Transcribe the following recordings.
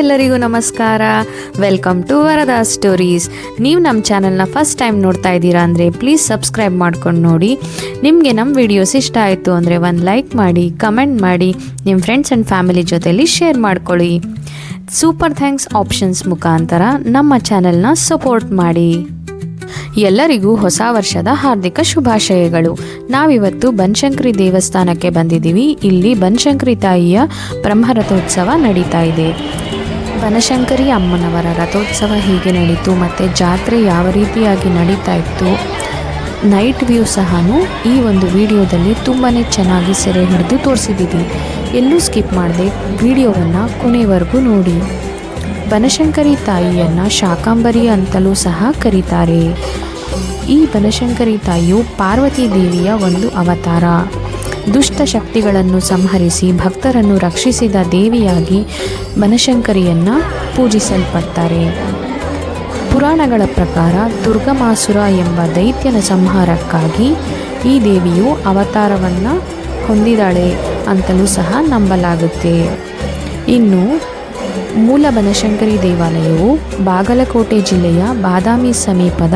ಎಲ್ಲರಿಗೂ ನಮಸ್ಕಾರ. Welcome to Varada stories ನೀವು ನಮ್ಮ ಚಾನಲ್ನ ಫಸ್ಟ್ ಟೈಮ್ ನೋಡ್ತಾ ಇದ್ದೀರಾ ಅಂದರೆ ಪ್ಲೀಸ್ ಸಬ್ಸ್ಕ್ರೈಬ್ ಮಾಡ್ಕೊಂಡು ನೋಡಿ. ನಿಮಗೆ ನಮ್ಮ ವಿಡಿಯೋಸ್ ಇಷ್ಟ ಆಯಿತು ಅಂದರೆ ಒಂದು ಲೈಕ್ ಮಾಡಿ ಕಮೆಂಟ್ ಮಾಡಿ ನಿಮ್ಮ ಫ್ರೆಂಡ್ಸ್ ಆ್ಯಂಡ್ ಫ್ಯಾಮಿಲಿ ಜೊತೆಲಿ ಶೇರ್ ಮಾಡ್ಕೊಳ್ಳಿ. ಸೂಪರ್ ಥ್ಯಾಂಕ್ಸ್ ಆಪ್ಷನ್ಸ್ ಮುಖಾಂತರ ನಮ್ಮ ಚಾನಲ್ನ ಸಪೋರ್ಟ್ ಮಾಡಿ. ಎಲ್ಲರಿಗೂ ಹೊಸ ವರ್ಷದ ಹಾರ್ದಿಕ ಶುಭಾಶಯಗಳು. ನಾವಿವತ್ತು ಬನಶಂಕರಿ ದೇವಸ್ಥಾನಕ್ಕೆ ಬಂದಿದ್ದೀವಿ. ಇಲ್ಲಿ ಬನಶಂಕರಿ ತಾಯಿಯ ಬ್ರಹ್ಮರಥೋತ್ಸವ ನಡೀತಾ ಇದೆ. ಬನಶಂಕರಿ ಅಮ್ಮನವರ ರಥೋತ್ಸವ ಹೇಗೆ ನಡೀತು. ಮತ್ತು ಜಾತ್ರೆ ಯಾವ ರೀತಿಯಾಗಿ ನಡೀತಾ ಇತ್ತು? ನೈಟ್ ವ್ಯೂ ಸಹ ಈ ಒಂದು ವಿಡಿಯೋದಲ್ಲಿ ತುಂಬಾ ಚೆನ್ನಾಗಿ ಸೆರೆ ಹಿಡಿದು ತೋರಿಸಿದ್ದೀವಿ ಎಲ್ಲೂ ಸ್ಕಿಪ್ ಮಾಡದೆ ವಿಡಿಯೋವನ್ನು ಕೊನೆವರೆಗೂ ನೋಡಿ. ಬನಶಂಕರಿ ತಾಯಿಯನ್ನು ಶಾಕಾಂಬರಿ ಅಂತಲೂ ಸಹ ಕರೀತಾರೆ. ಈ ಬನಶಂಕರಿ ತಾಯಿಯು ಪಾರ್ವತಿ ದೇವಿಯ ಒಂದು ಅವತಾರ. ದುಷ್ಟ ಶಕ್ತಿಗಳನ್ನು ಸಂಹರಿಸಿ ಭಕ್ತರನ್ನು ರಕ್ಷಿಸಿದ ದೇವಿಯಾಗಿ ಬನಶಂಕರಿಯನ್ನು ಪೂಜಿಸಲ್ಪಡ್ತಾರೆ. ಪುರಾಣಗಳ ಪ್ರಕಾರ ದುರ್ಗಮಾಸುರ ಎಂಬ ದೈತ್ಯನ ಸಂಹಾರಕ್ಕಾಗಿ ಈ ದೇವಿಯು ಅವತಾರವನ್ನು ಹೊಂದಿದಾಳೆ ಅಂತಲೂ ಸಹ ನಂಬಲಾಗುತ್ತೆ. ಇನ್ನು ಮೂಲ ಬನಶಂಕರಿ ದೇವಾಲಯವು ಬಾಗಲಕೋಟೆ ಜಿಲ್ಲೆಯ ಬಾದಾಮಿ ಸಮೀಪದ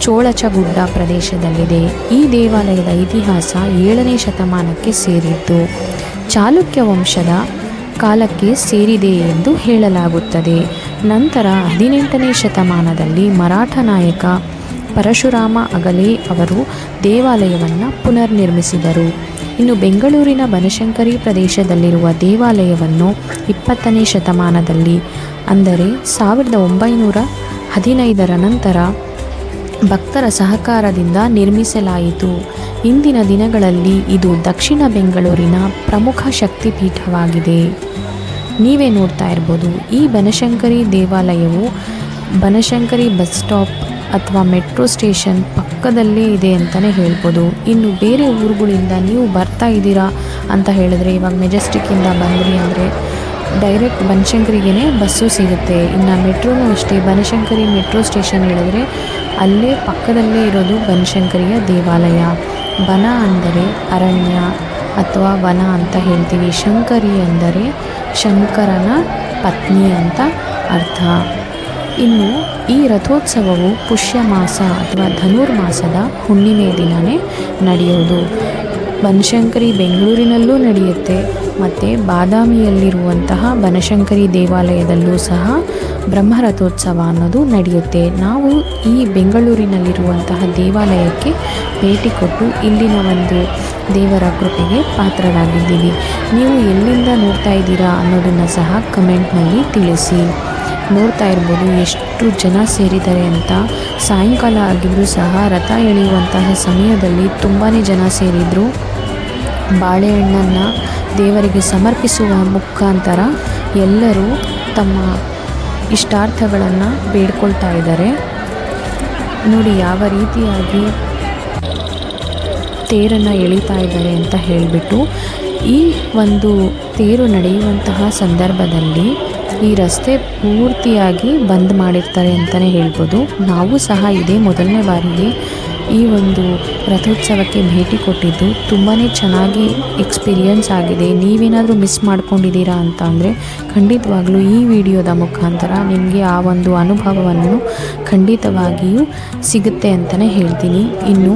ಚೋಳಚಗುಡ್ಡ ಪ್ರದೇಶದಲ್ಲಿದೆ. ಈ ದೇವಾಲಯದ ಇತಿಹಾಸ ಏಳನೇ ಶತಮಾನಕ್ಕೆ ಸೇರಿದ್ದು. ಚಾಲುಕ್ಯ ವಂಶದ ಕಾಲಕ್ಕೆ ಸೇರಿದೆ ಎಂದು ಹೇಳಲಾಗುತ್ತದೆ. ನಂತರ ಹದಿನೆಂಟನೇ ಶತಮಾನದಲ್ಲಿ ಮರಾಠ ನಾಯಕ ಪರಶುರಾಮ ಅಗಲೆ ಅವರು ದೇವಾಲಯವನ್ನು ಪುನರ್ನಿರ್ಮಿಸಿದರು. ಇನ್ನು ಬೆಂಗಳೂರಿನ ಬನಶಂಕರಿ ಪ್ರದೇಶದಲ್ಲಿರುವ ದೇವಾಲಯವನ್ನು ಇಪ್ಪತ್ತನೇ ಶತಮಾನದಲ್ಲಿ, ಅಂದರೆ ಸಾವಿರದ ಒಂಬೈನೂರ ಹದಿನೈದರ ನಂತರ ಭಕ್ತರ ಸಹಕಾರದಿಂದ ನಿರ್ಮಿಸಲಾಯಿತು. ಇಂದಿನ ದಿನಗಳಲ್ಲಿ ಇದು ದಕ್ಷಿಣ ಬೆಂಗಳೂರಿನ ಪ್ರಮುಖ ಶಕ್ತಿಪೀಠವಾಗಿದೆ. ನೀವೇ ನೋಡ್ತಾ ಇರ್ಬೋದು, ಈ ಬನಶಂಕರಿ ದೇವಾಲಯವು ಬನಶಂಕರಿ ಬಸ್ ಸ್ಟಾಪ್ ಅಥವಾ ಮೆಟ್ರೋ ಸ್ಟೇಷನ್ ಪಕ್ಕದಲ್ಲೇ ಇದೆ ಅಂತಲೇ ಹೇಳ್ಬೋದು. ಇನ್ನು ಬೇರೆ ಊರುಗಳಿಂದ ನೀವು ಬರ್ತಾ ಇದ್ದೀರಾ ಅಂತ ಹೇಳಿದ್ರೆ ಇವಾಗ ಮೆಜೆಸ್ಟಿಕ್ಕಿಂದ ಬಂದ್ರಿ ಅಂದರೆ ಡೈರೆಕ್ಟ್ ಬನಶಂಕರಿಗೇ ಬಸ್ಸು ಸಿಗುತ್ತೆ. ಇನ್ನು ಮೆಟ್ರೋನೂ ಅಷ್ಟೇ. ಬನಶಂಕರಿ ಮೆಟ್ರೋ ಸ್ಟೇಷನ್ ಹೇಳಿದ್ರೆ ಅಲ್ಲೇ ಪಕ್ಕದಲ್ಲೇ ಇರೋದು ಬನಶಂಕರಿಯ ದೇವಾಲಯ. ಬನ ಅಂದರೆ ಅರಣ್ಯ ಅಥವಾ ವನ ಅಂತ ಹೇಳ್ತೀವಿ. ಶಂಕರಿ ಅಂದರೆ ಶಂಕರನ ಪತ್ನಿ ಅಂತ ಅರ್ಥ. ಇನ್ನು ಈ ರಥೋತ್ಸವವು ಪುಷ್ಯ ಮಾಸ ಅಥವಾ ಧನುರ್ಮಾಸದ ಹುಣ್ಣಿಮೆ ದಿನವೇ ನಡೆಯೋದು. ಬನಶಂಕರಿ ಬೆಂಗಳೂರಿನಲ್ಲೂ ನಡೆಯುತ್ತೆ. ಮತ್ತು ಬಾದಾಮಿಯಲ್ಲಿರುವಂತಹ ಬನಶಂಕರಿ ದೇವಾಲಯದಲ್ಲೂ ಸಹ ಬ್ರಹ್ಮರಥೋತ್ಸವ ಅನ್ನೋದು ನಡೆಯುತ್ತೆ. ನಾವು ಈ ಬೆಂಗಳೂರಿನಲ್ಲಿರುವಂತಹ ದೇವಾಲಯಕ್ಕೆ ಭೇಟಿ ಕೊಟ್ಟು ಇಲ್ಲಿನ ಒಂದು ದೇವರ ಕೃಪೆಗೆ ಪಾತ್ರರಾಗಿದ್ದೀವಿ. ನೀವು ಎಲ್ಲಿಂದ ನೋಡ್ತಾ ಇದ್ದೀರಾ ಅನ್ನೋದನ್ನು ಸಹ ಕಮೆಂಟ್ನಲ್ಲಿ ತಿಳಿಸಿ. ನೋಡ್ತಾ ಇರ್ಬೋದು ಎಷ್ಟು ಜನ ಸೇರಿದ್ದಾರೆ ಅಂತ. ಸಾಯಂಕಾಲ ಆಗಿದ್ದರೂ ಸಹ ರಥ ಎಳೆಯುವಂತಹ ಸಮಯದಲ್ಲಿ ತುಂಬಾ ಜನ ಸೇರಿದರು. ಬಾಳೆಹಣ್ಣನ್ನು ದೇವರಿಗೆ ಸಮರ್ಪಿಸುವ ಮುಖಾಂತರ ಎಲ್ಲರೂ ತಮ್ಮ ಇಷ್ಟಾರ್ಥಗಳನ್ನು ಬೇಡ್ಕೊಳ್ತಾ ಇದ್ದಾರೆ. ನೋಡಿ ಯಾವ ರೀತಿಯಾಗಿ ತೇರನ್ನು ಎಳಿತಾ ಇದ್ದಾರೆ ಅಂತ ಹೇಳಿಬಿಟ್ಟು ಈ ಒಂದು ತೇರು ನಡೆಯುವಂತಹ ಸಂದರ್ಭದಲ್ಲಿ ಈ ರಸ್ತೆ ಪೂರ್ತಿಯಾಗಿ ಬಂದ್ ಮಾಡಿರ್ತಾರೆ ಅಂತಲೇ ಹೇಳ್ಬೋದು. ನಾವು ಸಹ ಇದೇ ಮೊದಲನೇ ಬಾರಿಗೆ ಈ ಒಂದು ರಥೋತ್ಸವಕ್ಕೆ ಭೇಟಿ ಕೊಟ್ಟಿದ್ದು. ತುಂಬಾ ಚೆನ್ನಾಗಿ ಎಕ್ಸ್ಪೀರಿಯನ್ಸ್ ಆಗಿದೆ. ನೀವೇನಾದರೂ ಮಿಸ್ ಮಾಡ್ಕೊಂಡಿದ್ದೀರಾ ಅಂತ ಅಂದರೆ ಖಂಡಿತವಾಗ್ಲೂ ಈ ವಿಡಿಯೋದ ಮುಖಾಂತರ ನಿಮಗೆ ಆ ಒಂದು ಅನುಭವವನ್ನು ಖಂಡಿತವಾಗಿಯೂ ಸಿಗುತ್ತೆ ಅಂತಲೇ ಹೇಳ್ತೀನಿ. ಇನ್ನು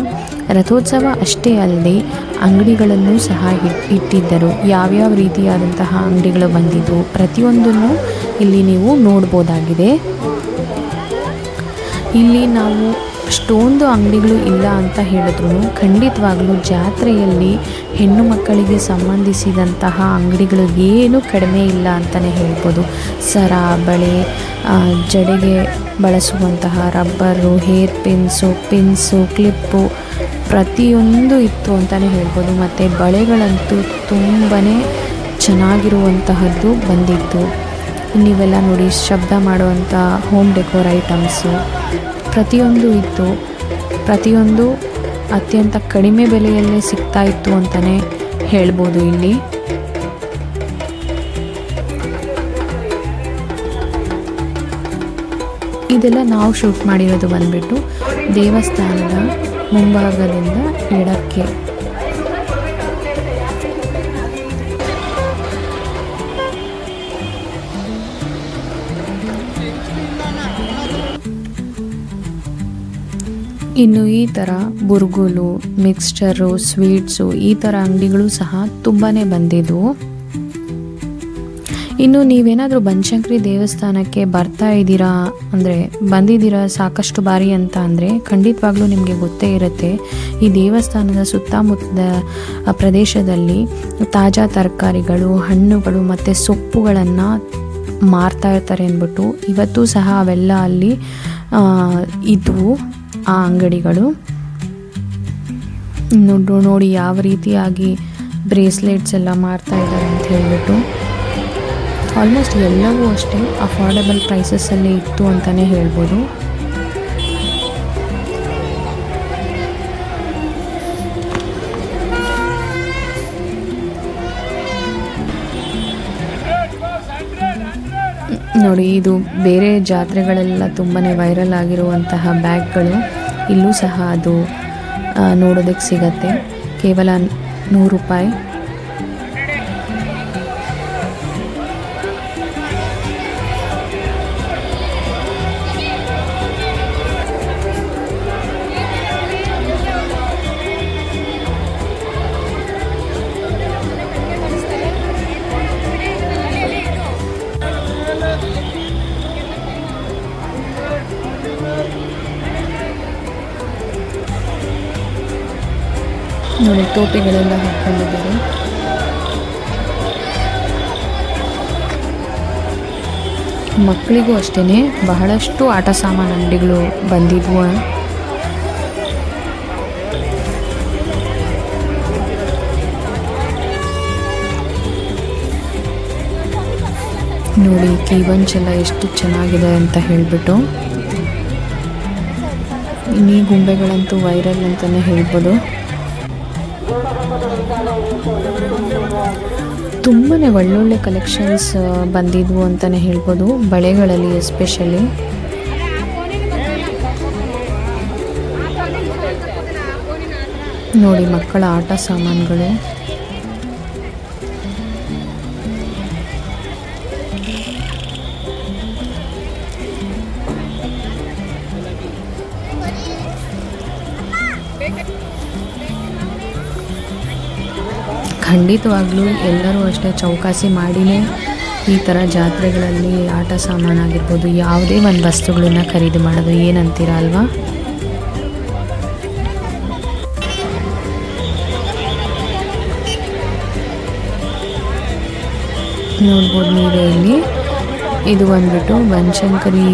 ರಥೋತ್ಸವ ಅಷ್ಟೇ ಅಲ್ಲದೆ ಅಂಗಡಿಗಳನ್ನು ಸಹ ಇಟ್ಟಿದ್ದರು. ಯಾವ್ಯಾವ ರೀತಿಯಾದಂತಹ ಅಂಗಡಿಗಳು ಬಂದಿದ್ದು ಪ್ರತಿಯೊಂದನ್ನು ಇಲ್ಲಿ ನೀವು ನೋಡ್ಬೋದಾಗಿದೆ. ಇಲ್ಲಿ ನಾವು ಅಷ್ಟೊಂದು ಅಂಗಡಿಗಳು ಇಲ್ಲ ಅಂತ ಹೇಳಿದ್ರು ಖಂಡಿತವಾಗ್ಲೂ ಜಾತ್ರೆಯಲ್ಲಿ ಹೆಣ್ಣು ಮಕ್ಕಳಿಗೆ ಸಂಬಂಧಿಸಿದಂತಹ ಅಂಗಡಿಗಳು ಏನೂ ಕಡಿಮೆ ಇಲ್ಲ ಅಂತಲೇ ಹೇಳ್ಬೋದು. ಸರ, ಬಳೆ ಜಡೆಗೆ ಬಳಸುವಂತಹ rubber, hair pins pins, clip ಪ್ರತಿಯೊಂದು ಇತ್ತು ಅಂತಲೇ ಹೇಳ್ಬೋದು. ಮತ್ತು ಬಳೆಗಳಂತೂ ತುಂಬಾ ಚೆನ್ನಾಗಿರುವಂತಹದ್ದು ಬಂದಿತ್ತು. ನೀವೆಲ್ಲ ನೋಡಿ ಶಬ್ದ ಮಾಡುವಂಥ ಹೋಮ್ ಡೆಕೋರ್ ಐಟಮ್ಸು ಪ್ರತಿಯೊಂದು ಇತ್ತು ಪ್ರತಿಯೊಂದು ಅತ್ಯಂತ ಕಡಿಮೆ ಬೆಲೆಯಲ್ಲೇ ಸಿಗ್ತಾ ಇತ್ತು ಅಂತಲೇ ಹೇಳ್ಬೋದು ಇಲ್ಲಿ. ಇದೆಲ್ಲ ನಾವು ಶೂಟ್ ಮಾಡಿರೋದು ಬಂದ್ಬಿಟ್ಟು ದೇವಸ್ಥಾನದ ಮುಂಭಾಗದಿಂದ ಎಡಕ್ಕೆ. ಇನ್ನು ಈ ಥರ ಬುರ್ಗುಲು ಮಿಕ್ಸ್ಚರು ಸ್ವೀಟ್ಸು ಈ ಥರ ಅಂಗಡಿಗಳು ಸಹ ತುಂಬಾ ಬಂದಿದ್ವು. ಇನ್ನು ನೀವೇನಾದರೂ ಬನಶಂಕರಿ ದೇವಸ್ಥಾನಕ್ಕೆ ಬರ್ತಾ ಇದ್ದೀರಾ ಅಂದರೆ ಬಂದಿದ್ದೀರಾ ಸಾಕಷ್ಟು ಬಾರಿ ಅಂತ ಅಂದರೆ ಖಂಡಿತವಾಗ್ಲೂ ನಿಮಗೆ ಗೊತ್ತೇ ಇರುತ್ತೆ. ಈ ದೇವಸ್ಥಾನದ ಸುತ್ತಮುತ್ತದ ಪ್ರದೇಶದಲ್ಲಿ ತಾಜಾ ತರಕಾರಿಗಳು, ಹಣ್ಣುಗಳು ಮತ್ತು ಸೊಪ್ಪುಗಳನ್ನು ಮಾರ್ತಾ ಇರ್ತಾರೆ ಅಂದ್ಬಿಟ್ಟು ಇವತ್ತು ಸಹ ಅವೆಲ್ಲ ಅಲ್ಲಿ ಇದ್ವು. ಆ ಅಂಗಡಿಗಳು. ನೋಡು ನೋಡಿ ಯಾವ ರೀತಿಯಾಗಿ ಬ್ರೇಸ್ಲೆಟ್ಸ್ ಎಲ್ಲ ಮಾರ್ತಾ ಇದ್ದಾರೆ ಅಂತ ಹೇಳಿಬಿಟ್ಟು. ಆಲ್ಮೋಸ್ಟ್ ಎಲ್ಲವೂ ಅಷ್ಟೇ, ಅಫೋರ್ಡೆಬಲ್ ಪ್ರೈಸಸ್ಸಲ್ಲೇ ಇತ್ತು ಅಂತಲೇ ಹೇಳ್ಬೋದು. ನೋಡಿ, ಇದು ಬೇರೆ ಜಾತ್ರೆಗಳೆಲ್ಲ ತುಂಬಾ ವೈರಲ್ ಆಗಿರುವಂತಹ ಬ್ಯಾಗ್ಗಳು ಇಲ್ಲೂ ಸಹ ಅದು ನೋಡೋದಕ್ಕೆ ಸಿಗತ್ತೆ. ಕೇವಲ ನೂರು ರೂಪಾಯಿ. ನೋಡಿ ಟೋಪಿಗಳೆಲ್ಲ ಹಾಕೊಂಡಿದ್ದಾರೆ ಮಕ್ಕಳಿಗೂ ಅಷ್ಟೇ ಬಹಳಷ್ಟು ಆಟ ಸಾಮಾನು ಅಂಗಡಿಗಳು ಬಂದಿದ್ವು. ನೋಡಿ ಕೀವಂಚ್ ಎಲ್ಲ ಎಷ್ಟು ಚೆನ್ನಾಗಿದೆ ಅಂತ ಹೇಳಿಬಿಟ್ಟು. ಇನ್ನೀ ಗೊಂಬೆಗಳಂತೂ ವೈರಲ್ ಅಂತಲೇ ಹೇಳ್ಬೋದು. ತುಂಬಾ ಒಳ್ಳೊಳ್ಳೆ ಕಲೆಕ್ಷನ್ಸ್ ಬಂದಿದ್ವು ಅಂತಲೇ ಹೇಳ್ಬೋದು ಬಳೆಗಳಲ್ಲಿ ಎಸ್ಪೆಷಲಿ ನೋಡಿ ಮಕ್ಕಳ ಆಟ ಸಾಮಾನುಗಳು. ಖಂಡಿತವಾಗ್ಲೂ ಎಲ್ಲರೂ ಅಷ್ಟೇ ಚೌಕಾಸಿ ಮಾಡಿನೇ ಈ ಥರ ಜಾತ್ರೆಗಳಲ್ಲಿ ಆಟ ಸಾಮಾನಾಗಿರ್ಬೋದು. ಯಾವುದೇ ಒಂದು ವಸ್ತುಗಳನ್ನ ಖರೀದಿ ಮಾಡೋದು ಏನಂತೀರ ಅಲ್ವಾ? ನೋಡ್ಬೋದು ನೀವೇ ಇಲ್ಲಿ. ಇದು ಬಂದ್ಬಿಟ್ಟು ಬನಶಂಕರಿ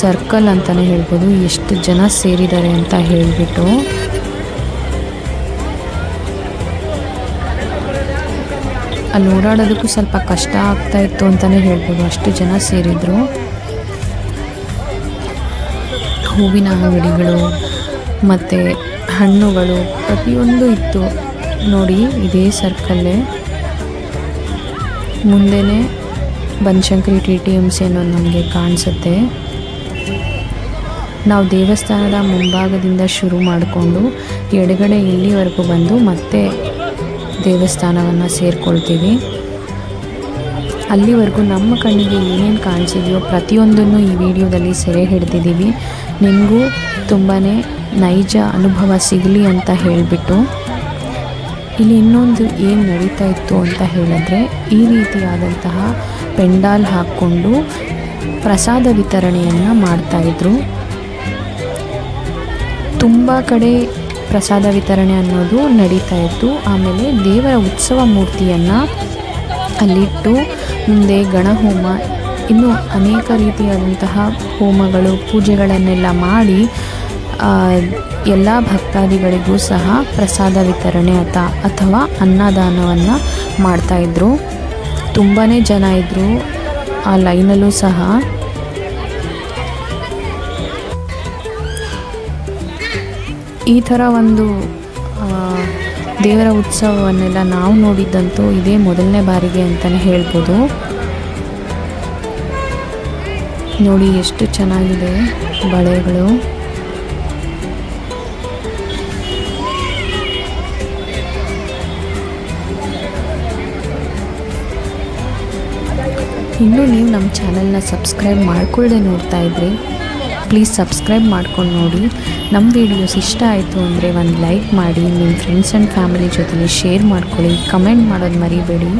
ಸರ್ಕಲ್ ಅಂತಲೇ ಹೇಳ್ಬೋದು. ಎಷ್ಟು ಜನ ಸೇರಿದ್ದಾರೆ ಅಂತ ಹೇಳಿಬಿಟ್ಟು. ಅಲ್ಲಿ ಓಡಾಡೋದಕ್ಕೂ ಸ್ವಲ್ಪ ಕಷ್ಟ ಆಗ್ತಾ ಇತ್ತು ಅಂತಲೇ ಹೇಳ್ಬೋದು. ಅಷ್ಟು ಜನ ಸೇರಿದ್ರು. ಹೂವಿನ ಅಂಗಡಿಗಳು ಮತ್ತು ಹಣ್ಣುಗಳು ಪ್ರತಿಯೊಂದು ಇತ್ತು. ನೋಡಿ, ಇದೇ ಸರ್ಕಲ್ಲೇ. ಮುಂದೆನೇ Banashankari T T M C ಅನ್ನೋದು ನಮಗೆ ಕಾಣಿಸುತ್ತೆ. ನಾವು ದೇವಸ್ಥಾನದ ಮುಂಭಾಗದಿಂದ ಶುರು ಮಾಡಿಕೊಂಡು ಎಡಗಡೆ ಇಲ್ಲಿವರೆಗೂ ಬಂದು ಮತ್ತೆ ದೇವಸ್ಥಾನವನ್ನು ಸೇರಿಕೊಳ್ತೀವಿ. ಅಲ್ಲಿವರೆಗೂ ನಮ್ಮ ಕಣ್ಣಿಗೆ ಏನೇನು ಕಾಣಿಸಿದೆಯೋ ಪ್ರತಿಯೊಂದನ್ನು ಈ ವಿಡಿಯೋದಲ್ಲಿ ಸೆರೆ ಹಿಡ್ದಿದ್ದೀವಿ. ನಿಮಗೂ ತುಂಬಾ ನೈಜ ಅನುಭವ ಸಿಗಲಿ ಅಂತ ಹೇಳಿಬಿಟ್ಟು. ಇಲ್ಲಿ ಇನ್ನೊಂದು ಏನು ನಡೀತಾ ಇತ್ತು ಅಂತ ಹೇಳಿದ್ರೆ, ಈ ರೀತಿಯಾದಂತಹ ಪೆಂಡಾಲ್ ಹಾಕ್ಕೊಂಡು ಪ್ರಸಾದ ವಿತರಣೆಯನ್ನು ಮಾಡ್ತಾಯಿದ್ರು ತುಂಬ ಕಡೆ ಪ್ರಸಾದ ವಿತರಣೆ ಅನ್ನೋದು ನಡೀತಾ ಇತ್ತು ಆಮೇಲೆ ದೇವರ ಉತ್ಸವ ಮೂರ್ತಿಯನ್ನು ಅಲ್ಲಿಟ್ಟು, ಮುಂದೆ ಗಣಹೋಮ, ಇನ್ನೂ ಅನೇಕ ರೀತಿಯಾದಂತಹ ಹೋಮಗಳು, ಪೂಜೆಗಳನ್ನೆಲ್ಲ ಮಾಡಿ ಎಲ್ಲ ಭಕ್ತಾದಿಗಳಿಗೂ ಸಹ ಪ್ರಸಾದ ವಿತರಣೆ ಅಥ ಅಥವಾ ಅನ್ನದಾನವನ್ನು ಮಾಡ್ತಾಯಿದ್ರು ತುಂಬಾ ಜನ ಇದ್ದರು ಆ ಲೈನಲ್ಲೂ ಸಹ ಈ ಥರ ಒಂದು ದೇವರ ಉತ್ಸವವನ್ನೆಲ್ಲ ನಾವು ನೋಡಿದ್ದಂತೂ ಇದೇ ಮೊದಲನೇ ಬಾರಿಗೆ ಅಂತಲೇ ಹೇಳ್ಬೋದು. ನೋಡಿ ಎಷ್ಟು ಚೆನ್ನಾಗಿದೆ ಬಳೆಗಳು. ಇನ್ನೂ ನೀವು ನಮ್ಮ ಚಾನಲ್ನ ಸಬ್ಸ್ಕ್ರೈಬ್ ಮಾಡ್ಕೊಳ್ಳದೆ ನೋಡ್ತಾ ಇದ್ರಿ ಪ್ಲೀಸ್ ಸಬ್ಸ್ಕ್ರೈಬ್ ಮಾಡ್ಕೊಂಡು ನೋಡಿ. ನಮ್ಮ ವೀಡಿಯೋಸ್ ಇಷ್ಟ ಆಯಿತು ಅಂದರೆ ಒಂದು ಲೈಕ್ ಮಾಡಿ ನಿಮ್ಮ ಫ್ರೆಂಡ್ಸ್ ಆ್ಯಂಡ್ ಫ್ಯಾಮಿಲಿ ಜೊತೆಗೆ ಶೇರ್ ಮಾಡ್ಕೊಳ್ಳಿ. ಕಮೆಂಟ್ ಮಾಡೋದು ಮರಿಬೇಡಿ.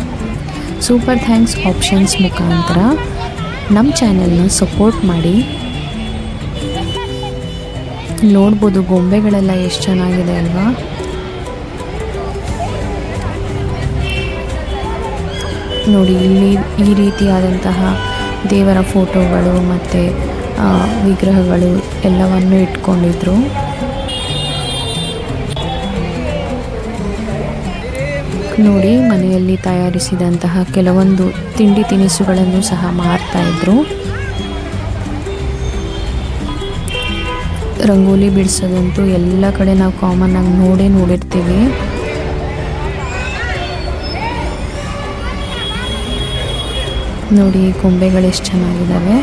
ಸೂಪರ್ ಥ್ಯಾಂಕ್ಸ್ ಆಪ್ಷನ್ಸ್ ಮುಖಾಂತರ. ನಮ್ಮ ಚಾನೆಲ್ನ ಸಪೋರ್ಟ್ ಮಾಡಿ. ನೋಡ್ಬೋದು ಗೊಂಬೆಗಳೆಲ್ಲ ಎಷ್ಟು ಚೆನ್ನಾಗಿದೆ ಅಲ್ವಾ? ನೋಡಿ, ಇಲ್ಲಿ ಈ ರೀತಿಯಾದಂತಹ ದೇವರ ಫೋಟೋಗಳು ಮತ್ತು ವಿಗ್ರಹಗಳು ಎಲ್ಲವನ್ನು ಇಟ್ಕೊಂಡಿದ್ರು. ನೋಡಿ, ಮನೆಯಲ್ಲಿ ತಯಾರಿಸಿದಂತಹ ಕೆಲವೊಂದು ತಿಂಡಿ ತಿನಿಸುಗಳನ್ನು ಸಹ ಮಾರ್ತಾ ಇದ್ರು. ರಂಗೋಲಿ ಬಿಡಿಸೋದಂತೂ ಎಲ್ಲ ಕಡೆ ನಾವು ಕಾಮನ್ ಆಗಿ ನೋಡೇ ನೋಡಿರ್ತೀವಿ. ನೋಡಿ ಗೊಂಬೆಗಳು ಎಷ್ಟು ಚೆನ್ನಾಗಿದ್ದಾವೆ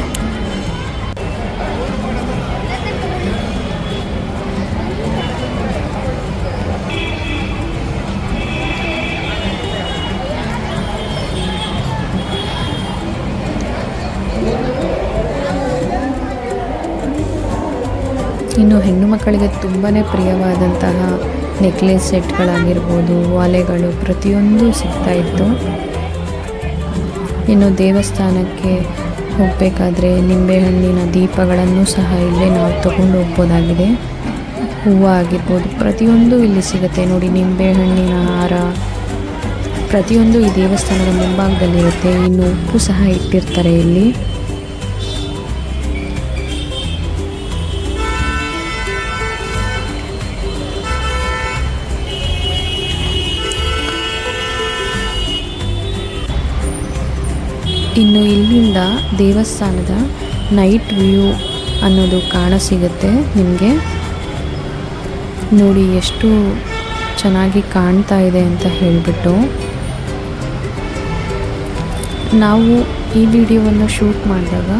ಇನ್ನು ಹೆಣ್ಣು ಮಕ್ಕಳಿಗೆ ತುಂಬಾ ಪ್ರಿಯವಾದಂತಹ ನೆಕ್ಲೆಸ್ ಸೆಟ್ಗಳಾಗಿರ್ಬೋದು ಒಲೆಗಳು ಪ್ರತಿಯೊಂದು ಸಿಗ್ತಾ ಇತ್ತು. ಇನ್ನು ದೇವಸ್ಥಾನಕ್ಕೆ ಹೋಗಬೇಕಾದ್ರೆ ನಿಂಬೆಹಣ್ಣಿನ ದೀಪಗಳನ್ನು ಸಹ ಇಲ್ಲೇ ನಾವು ತಗೊಂಡು ಹೋಗ್ಬೋದಾಗಿದೆ. ಹೂವು ಆಗಿರ್ಬೋದು, ಪ್ರತಿಯೊಂದು ಇಲ್ಲಿ ಸಿಗುತ್ತೆ. ನೋಡಿ, ನಿಂಬೆಹಣ್ಣಿನ ಹಾರ ಪ್ರತಿಯೊಂದು ಈ ದೇವಸ್ಥಾನದ ಮುಂಭಾಗದಲ್ಲಿರುತ್ತೆ ಇನ್ನು ಉಪ್ಪು ಸಹ ಇಟ್ಟಿರ್ತಾರೆ ಇಲ್ಲಿ. ಇನ್ನು ಇಲ್ಲಿಂದ ದೇವಸ್ಥಾನದ ನೈಟ್ ವ್ಯೂ ಅನ್ನೋದು ಕಾಣ ಸಿಗುತ್ತೆ ನಿಮಗೆ. ನೋಡಿ ಎಷ್ಟು ಚೆನ್ನಾಗಿ ಕಾಣ್ತಾ ಇದೆ ಅಂತ ಹೇಳಿಬಿಟ್ಟು. ನಾವು ಈ ವಿಡಿಯೋವನ್ನು ಶೂಟ್ ಮಾಡಿದಾಗ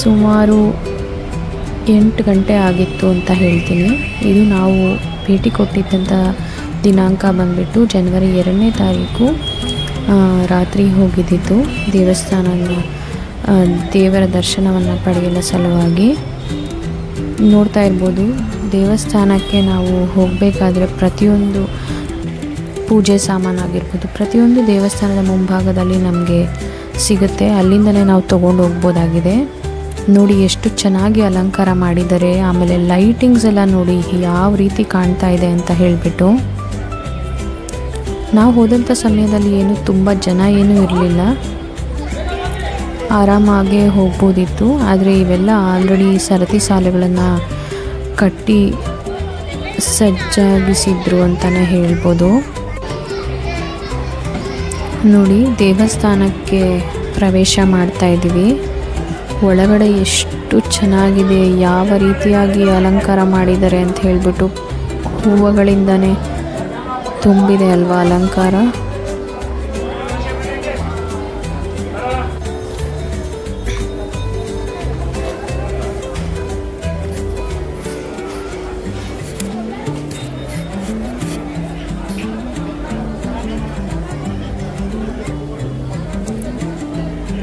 ಸುಮಾರು ಎಂಟು ಗಂಟೆ ಆಗಿತ್ತು ಅಂತ ಹೇಳ್ತೀನಿ. ಇದು ನಾವು ಭೇಟಿ ಕೊಟ್ಟಿದ್ದಂಥ ದಿನಾಂಕ ಬಂದ್ಬಿಟ್ಟು ಜನವರಿ ಎರಡನೇ ತಾರೀಕು. ರಾತ್ರಿ ಹೋಗಿದ್ದಿದ್ದು ದೇವಸ್ಥಾನ ದೇವರ ದರ್ಶನವನ್ನು ಪಡೆಯಲು ಸಲುವಾಗಿ. ನೋಡ್ತಾ ಇರ್ಬೋದು, ದೇವಸ್ಥಾನಕ್ಕೆ ನಾವು ಹೋಗಬೇಕಾದ್ರೆ ಪ್ರತಿಯೊಂದು ಪೂಜೆ ಸಾಮಾನಾಗಿರ್ಬೋದು. ಪ್ರತಿಯೊಂದು ದೇವಸ್ಥಾನದ ಮುಂಭಾಗದಲ್ಲಿ ನಮಗೆ ಸಿಗುತ್ತೆ. ಅಲ್ಲಿಂದಲೇ ನಾವು ತೊಗೊಂಡು ಹೋಗ್ಬೋದಾಗಿದೆ. ನೋಡಿ ಎಷ್ಟು ಚೆನ್ನಾಗಿ ಅಲಂಕಾರ ಮಾಡಿದ್ದಾರೆ. ಆಮೇಲೆ ಲೈಟಿಂಗ್ಸ್ ಎಲ್ಲ ನೋಡಿ ಯಾವ ರೀತಿ ಕಾಣ್ತಾ ಇದೆ ಅಂತ ಹೇಳಿಬಿಟ್ಟು. ನಾವು ಹೋದಂಥ ಸಮಯದಲ್ಲಿ ಏನು ತುಂಬ ಜನ ಏನೂ ಇರಲಿಲ್ಲ. ಆರಾಮಾಗೆ ಹೋಗ್ಬೋದಿತ್ತು. ಆದರೆ ಇವೆಲ್ಲ ಆಲ್ರೆಡಿ ಸರತಿ ಸಾಲೆಗಳನ್ನು ಕಟ್ಟಿ ಸಜ್ಜಾಗಿಸಿದ್ರು ಅಂತಲೇ ಹೇಳ್ಬೋದು. ನೋಡಿ, ದೇವಸ್ಥಾನಕ್ಕೆ ಪ್ರವೇಶ ಮಾಡ್ತಾ ಇದ್ದೀವಿ. ಒಳಗಡೆ ಎಷ್ಟು ಚೆನ್ನಾಗಿದೆ, ಯಾವ ರೀತಿಯಾಗಿ ಅಲಂಕಾರ ಮಾಡಿದ್ದಾರೆ ಅಂತ ಹೇಳಿಬಿಟ್ಟು ಹೂವುಗಳಿಂದನೇ ತುಂಬಿದೆ ಅಲ್ವಾ ಅಲಂಕಾರ?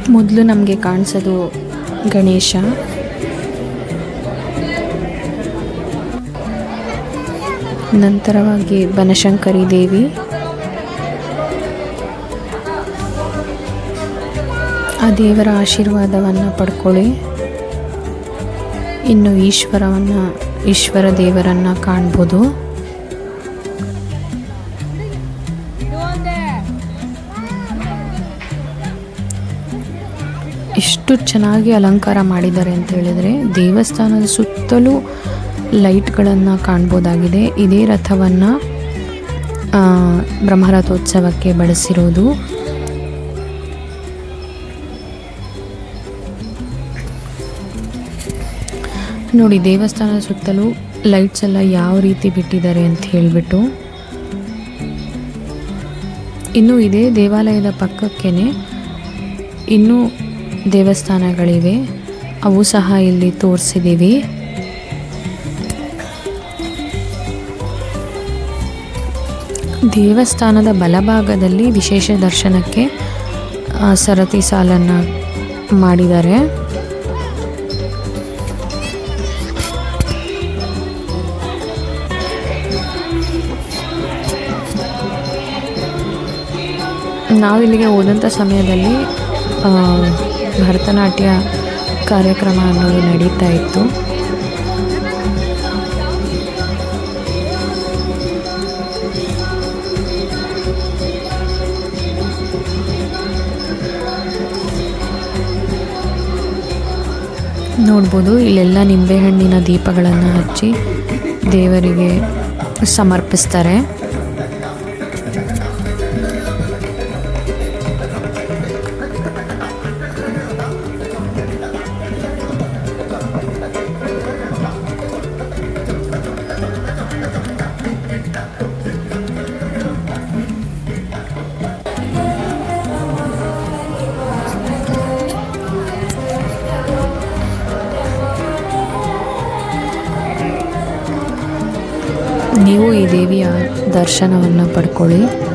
ಮೊದಲು ನಮಗೆ ಕಾಣಿಸೋದು ಗಣೇಶ. ನಂತರವಾಗಿ ಬನಶಂಕರಿ ದೇವಿ. ಆ ದೇವರ ಆಶೀರ್ವಾದವನ್ನು ಪಡ್ಕೊಳ್ಳಿ. ಇನ್ನು ಈಶ್ವರವನ್ನು, ಈಶ್ವರ ದೇವರನ್ನು ಕಾಣ್ಬೋದು. ಎಷ್ಟು ಚೆನ್ನಾಗಿ ಅಲಂಕಾರ ಮಾಡಿದ್ದಾರೆ ಅಂತ ಹೇಳಿದರೆ ದೇವಸ್ಥಾನದ ಸುತ್ತಲೂ ಲೈಟ್ಗಳನ್ನು ಕಾಣ್ಬೋದಾಗಿದೆ. ಇದೇ ರಥವನ್ನು ಬ್ರಹ್ಮರಥೋತ್ಸವಕ್ಕೆ ಬಳಸಿರೋದು. ನೋಡಿ ದೇವಸ್ಥಾನದ ಸುತ್ತಲೂ ಲೈಟ್ಸ್ ಎಲ್ಲ ಯಾವ ರೀತಿ ಬಿಟ್ಟಿದ್ದಾರೆ ಅಂತ ಹೇಳಿಬಿಟ್ಟು. ಇನ್ನು ಇದೇ ದೇವಾಲಯದ ಪಕ್ಕಕ್ಕೇ ಇನ್ನೂ ದೇವಸ್ಥಾನಗಳಿವೆ. ಅವು ಸಹ ಇಲ್ಲಿ ತೋರಿಸಿದ್ದೀವಿ ದೇವಸ್ಥಾನದ ಬಲಭಾಗದಲ್ಲಿ ವಿಶೇಷ ದರ್ಶನಕ್ಕೆ ಸರತಿ ಸಾಲನ್ನು ಮಾಡಿದ್ದಾರೆ. ನಾವು ಇಲ್ಲಿಗೆ ಹೋದಂಥ ಸಮಯದಲ್ಲಿ ಭರತನಾಟ್ಯ ಕಾರ್ಯಕ್ರಮ ಅನ್ನೋದು ನಡೀತಾ ಇತ್ತು. ನೋಡ್ಬೋದು. ಇಲ್ಲೆಲ್ಲ ನಿಂಬೆಹಣ್ಣಿನ ದೀಪಗಳನ್ನು ಹಚ್ಚಿ ದೇವರಿಗೆ ಸಮರ್ಪಿಸ್ತಾರೆ. ದರ್ಶನವನ್ನು ಪಡ್ಕೊಳ್ಳಿ.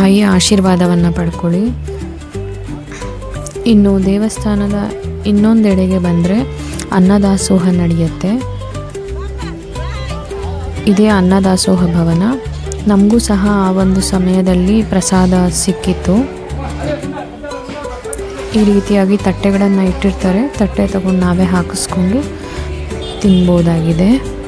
ತಾಯಿಯ ಆಶೀರ್ವಾದವನ್ನು ಪಡ್ಕೊಳ್ಳಿ. ಇನ್ನು ದೇವಸ್ಥಾನದ ಇನ್ನೊಂದೆಡೆಗೆ ಬಂದರೆ ಅನ್ನದಾಸೋಹ ನಡೆಯುತ್ತೆ. ಇದೇ ಅನ್ನದಾಸೋಹ ಭವನ. ನಮಗೂ ಸಹ ಆ ಒಂದು ಸಮಯದಲ್ಲಿ ಪ್ರಸಾದ ಸಿಕ್ಕಿತ್ತು. ಈ ರೀತಿಯಾಗಿ ತಟ್ಟೆಗಳನ್ನು ಇಟ್ಟಿರ್ತಾರೆ. ತಟ್ಟೆ ತಗೊಂಡು ನಾವೇ ಹಾಕಿಸ್ಕೊಂಡು ತಿನ್ಬೋದಾಗಿದೆ.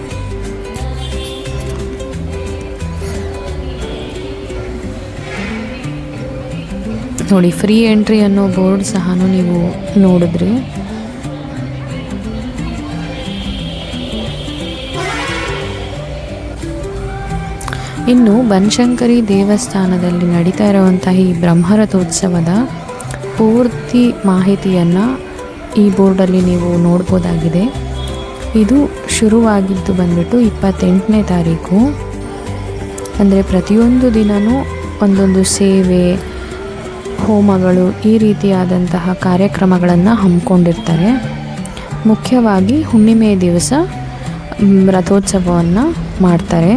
ನೋಡಿ ಫ್ರೀ ಎಂಟ್ರಿ ಅನ್ನೋ ಬೋರ್ಡ್ ಸಹ ನೀವು ನೋಡಿದ್ರಿ. ಇನ್ನು ಬನಶಂಕರಿ ದೇವಸ್ಥಾನದಲ್ಲಿ ನಡೀತಾ ಇರುವಂತಹ ಈ ಬ್ರಹ್ಮರಥೋತ್ಸವದ ಪೂರ್ತಿ ಮಾಹಿತಿಯನ್ನು ಈ ಬೋರ್ಡಲ್ಲಿ ನೀವು ನೋಡ್ಬೋದಾಗಿದೆ. ಇದು ಶುರುವಾಗಿದ್ದು ಬಂದ್ಬಿಟ್ಟು ಇಪ್ಪತ್ತೆಂಟನೇ ತಾರೀಕು. ಅಂದರೆ ಪ್ರತಿಯೊಂದು ದಿನವೂ ಒಂದೊಂದು ಸೇವೆ ಹೋಮಗಳು ಈ ರೀತಿಯಾದಂತಹ ಕಾರ್ಯಕ್ರಮಗಳನ್ನು ಹಮ್ಮಿಕೊಂಡಿರ್ತಾರೆ. ಮುಖ್ಯವಾಗಿ ಹುಣ್ಣಿಮೆ ದಿವಸ ರಥೋತ್ಸವವನ್ನು ಮಾಡ್ತಾರೆ.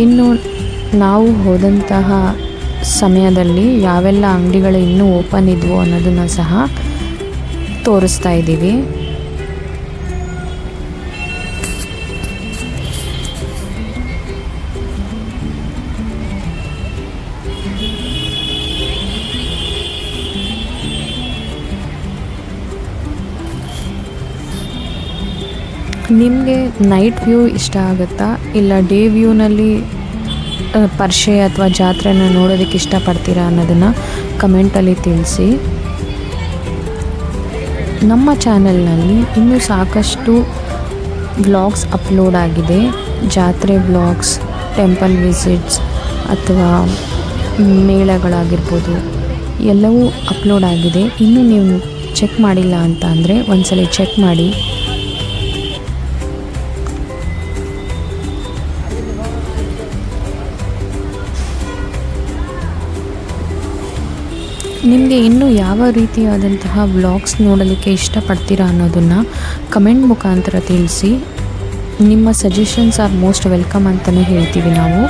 ಇನ್ನು ನಾವು ಹೋದಂತಹ ಸಮಯದಲ್ಲಿ ಯಾವೆಲ್ಲ ಅಂಗಡಿಗಳು ಇನ್ನೂ ಓಪನ್ ಇದ್ವು ಅನ್ನೋದನ್ನು ಸಹ ತೋರಿಸ್ತಾ ಇದ್ದೀವಿ. ನಿಮಗೆ ನೈಟ್ ವ್ಯೂ ಇಷ್ಟ ಆಗುತ್ತಾ? ಇಲ್ಲ ಡೇ ವ್ಯೂನಲ್ಲಿ ಪರ್ಷೆ ಅಥವಾ ಜಾತ್ರೆನ ನೋಡೋದಕ್ಕೆ ಇಷ್ಟಪಡ್ತೀರಾ ಅನ್ನೋದನ್ನು ಕಮೆಂಟಲ್ಲಿ ತಿಳಿಸಿ. ನಮ್ಮ ಚಾನಲ್ನಲ್ಲಿ ಇನ್ನೂ ಸಾಕಷ್ಟು ವ್ಲಾಗ್ಸ್ ಅಪ್ಲೋಡ್ ಆಗಿದೆ. ಜಾತ್ರೆ ವ್ಲಾಗ್ಸ್ ಟೆಂಪಲ್ ವಿಸಿಟ್ಸ್ ಅಥವಾ ಮೇಳಗಳಾಗಿರ್ಬೋದು, ಎಲ್ಲವೂ ಅಪ್ಲೋಡ್ ಆಗಿದೆ. ಇನ್ನೂ ನೀವು ಚೆಕ್ ಮಾಡಿಲ್ಲ ಅಂತ ಅಂದರೆ ಒಂದ್ಸಲ ಚೆಕ್ ಮಾಡಿ. ನಿಮಗೆ ಇನ್ನೂ ಯಾವ ರೀತಿಯಾದಂತಹ ವ್ಲಾಗ್ಸ್ ನೋಡಲಿಕ್ಕೆ ಇಷ್ಟಪಡ್ತೀರಾ ಅನ್ನೋದನ್ನು ಕಮೆಂಟ್ ಮುಖಾಂತರ ತಿಳಿಸಿ. ನಿಮ್ಮ ಸಜೆಷನ್ಸ್ ಆರ್ ಮೋಸ್ಟ್ ವೆಲ್ಕಮ್ ಅಂತಲೇ ಹೇಳ್ತೀವಿ ನಾವು.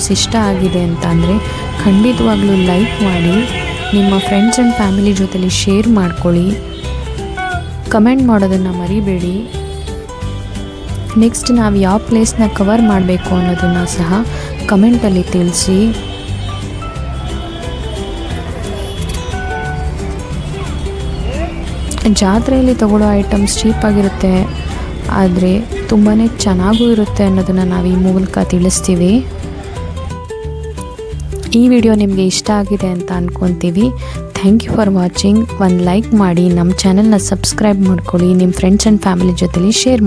ವಿಡಿಯೋಸ್ ಇಷ್ಟ ಆಗಿದೆ ಅಂತ ಅಂದರೆ ಖಂಡಿತವಾಗ್ಲೂ ಲೈಕ್ ಮಾಡಿ, ನಿಮ್ಮ ಫ್ರೆಂಡ್ಸ್ ಆ್ಯಂಡ್ ಫ್ಯಾಮಿಲಿ ಜೊತೆಲಿ ಶೇರ್ ಮಾಡ್ಕೊಳ್ಳಿ. ಕಮೆಂಟ್ ಮಾಡೋದನ್ನು ಮರಿಬೇಡಿ. ನೆಕ್ಸ್ಟ್ ನಾವು ಯಾವ ಪ್ಲೇಸ್ನ ಕವರ್ ಮಾಡಬೇಕು ಅನ್ನೋದನ್ನು ಸಹ ಕಮೆಂಟಲ್ಲಿ ತಿಳಿಸಿ. ಜಾತ್ರೆಯಲ್ಲಿ ತಗೊಳ್ಳೋ ಐಟಮ್ಸ್ ಚೀಪಾಗಿರುತ್ತೆ ಆದರೆ ತುಂಬಾ ಚೆನ್ನಾಗೂ ಇರುತ್ತೆ ಅನ್ನೋದನ್ನು ನಾವು ಈ ಮೂಲಕ ತಿಳಿಸ್ತೀವಿ. ಈ ವಿಡಿಯೋ ನಿಮಗೆ ಇಷ್ಟ ಆಗಿದೆ ಅಂತ ಅಂದ್ಕೊತೀವಿ ಥ್ಯಾಂಕ್ ಯು ಫಾರ್ ವಾಚಿಂಗ್ ಒಂದು ಲೈಕ್ ಮಾಡಿ ನಮ್ಮ ಚಾನಲ್ನ ಸಬ್ಸ್ಕ್ರೈಬ್ ಮಾಡ್ಕೊಳ್ಳಿ ನಿಮ್ಮ ಫ್ರೆಂಡ್ಸ್ ಆ್ಯಂಡ್ ಫ್ಯಾಮಿಲಿ ಜೊತೆಲಿ ಶೇರ್